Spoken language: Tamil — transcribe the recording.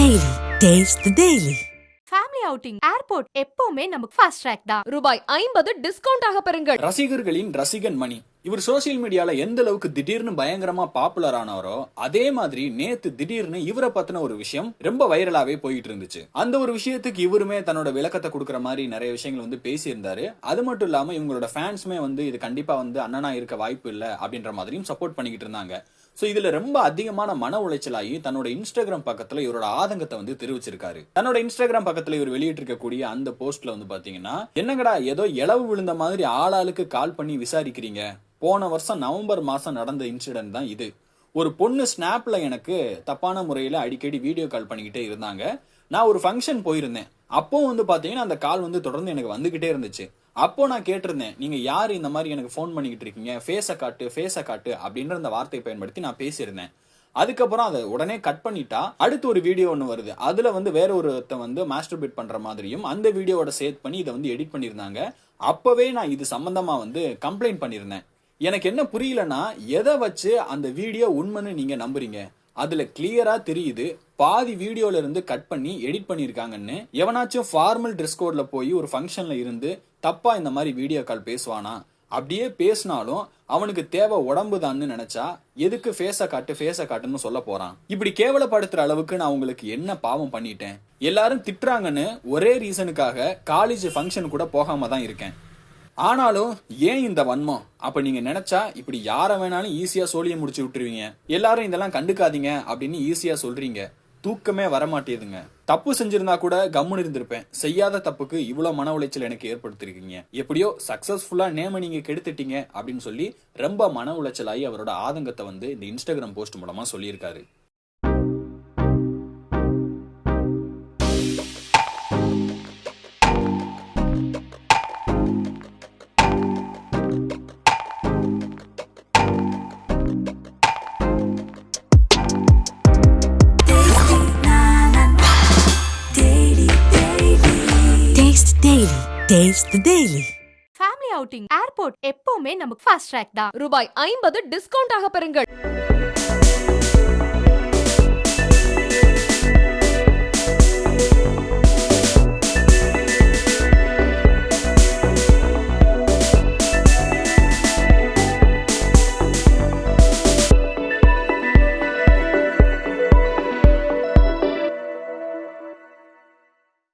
Daily. Taste the Daily. Family outing airport எப்பவுமே நமக்கு ஃபாஸ்ட் ட்ராக் தான் ரூபாய் ஐம்பது டிஸ்கவுண்ட் ஆக பெறுங்கள் ரசிகர்களின் ரசிகன் மணி இவர் சோசியல் மீடியால எந்த அளவுக்கு திடீர்னு பயங்கரமா பாப்புலர் ஆனாரோ அதே மாதிரி நேத்து திடீர்னு இவரை பத்தின ஒரு விஷயம் ரொம்ப வைரலாவே போயிட்டு இருந்துச்சு. அந்த ஒரு விஷயத்துக்கு இவருமே தன்னோட விளக்கத்தை கொடுக்குற மாதிரி நிறைய விஷயங்கள் வந்து பேசியிருந்தாரு. அது மட்டும் இல்லாம இவங்களோட ஃபேன்ஸுமே வந்து இது கண்டிப்பா வந்து அண்ணனா இருக்க வாய்ப்பு இல்ல அப்படின்ற மாதிரியும் சப்போர்ட் பண்ணிக்கிட்டு இருந்தாங்க. சோ இதுல ரொம்ப அதிகமான மன உளைச்சலாகி தன்னோட இன்ஸ்டாகிராம் பக்கத்துல இவரோட ஆதங்கத்தை வந்து தெரிவிச்சிருக்காரு. தன்னோட இன்ஸ்டாகிராம் பக்கத்துல இவர் வெளியிட்டு இருக்கக்கூடிய அந்த போஸ்ட்ல வந்து பாத்தீங்கன்னா என்னங்கடா ஏதோ இளவு விழுந்த மாதிரி ஆளாளுக்கு கால் பண்ணி விசாரிக்கிறீங்க? போன வருஷம் நவம்பர் மாதம் நடந்த இன்சிடென்ட் தான் இது. ஒரு பொண்ணு ஸ்னாப்பில் எனக்கு தப்பான முறையில் அடிக்கடி வீடியோ கால் பண்ணிக்கிட்டே இருந்தாங்க. நான் ஒரு ஃபங்க்ஷன் போயிருந்தேன். அப்போ வந்து பார்த்தீங்கன்னா அந்த கால் வந்து தொடர்ந்து எனக்கு வந்துக்கிட்டே இருந்துச்சு. அப்போ நான் கேட்டிருந்தேன் நீங்கள் யார் இந்த மாதிரி எனக்கு ஃபோன் பண்ணிக்கிட்டு இருக்கீங்க? ஃபேஸை காட்டு ஃபேஸை காட்டு அப்படின்ற அந்த வார்த்தையை பயன்படுத்தி நான் பேசியிருந்தேன். அதுக்கப்புறம் அதை உடனே கட் பண்ணிட்டா அடுத்து ஒரு வீடியோ ஒன்று வருது. அதில் வந்து வேற ஒருத்த வந்து மாஸ்டர்பேட் பண்ணுற மாதிரியும் அந்த வீடியோவோட சேர்த்து பண்ணி இதை வந்து எடிட் பண்ணியிருந்தாங்க. அப்போவே நான் இது சம்மந்தமாக வந்து கம்ப்ளைண்ட் பண்ணியிருந்தேன். எனக்கு என்ன புரியலன்னா எதை வச்சு அந்த வீடியோ உண்மைன்னு நீங்க நம்புறீங்க? அதுல கிளியரா தெரியுது பாதி வீடியோல இருந்து கட் பண்ணி எடிட் பண்ணிருக்காங்கன்னு. எவனாச்சும் ஃபார்மல் ட்ரெஸ் கோட்ல போய் ஒரு ஃபங்க்ஷன்ல இருந்து தப்பா இந்த மாதிரி வீடியோ கால் பேசுவானா? அப்படியே பேசினாலும் அவனுக்கு தேவை உடம்பு நினைச்சா எதுக்கு ஃபேஸ காட்டு ஃபேஸ காட்டுன்னு சொல்ல போறான். இப்படி கேவலப்படுத்துற அளவுக்கு நான் உங்களுக்கு என்ன பாவம் பண்ணிட்டேன்? எல்லாரும் திட்டுறாங்கன்னு ஒரே ரீசனுக்காக காலேஜ் ஃபங்க்ஷன் கூட போகாம தான் இருக்கேன். ஆனாலும் ஏன் இந்த வன்மம்? அப்ப நீங்க நினைச்சா இப்படி யார வேணாலும் ஈஸியா சோழிய முடிச்சு விட்டுருவீங்க. எல்லாரும் இதெல்லாம் கண்டுக்காதீங்க அப்படின்னு ஈஸியா சொல்றீங்க. தூக்கமே வரமாட்டேதுங்க. தப்பு செஞ்சிருந்தா கூட கம்முன்னு இருந்திருப்பேன். செய்யாத தப்புக்கு இவ்வளவு மன உளைச்சல் எனக்கு ஏற்படுத்திருக்கீங்க. எப்படியோ சக்சஸ்ஃபுல்லா நேம நீங்க கெடுத்துட்டீங்க அப்படின்னு சொல்லி ரொம்ப மன உளைச்சலாகி அவரோட ஆதங்கத்தை வந்து இந்த இன்ஸ்டாகிராம் போஸ்ட் மூலமா சொல்லியிருக்காரு. Taste Taste family outing airport எப்பவுமே நமக்கு ஃபாஸ்ட் ட்ராக் தான். ரூபாய் ஐம்பது டிஸ்கவுண்ட் ஆக பெறுங்கள்.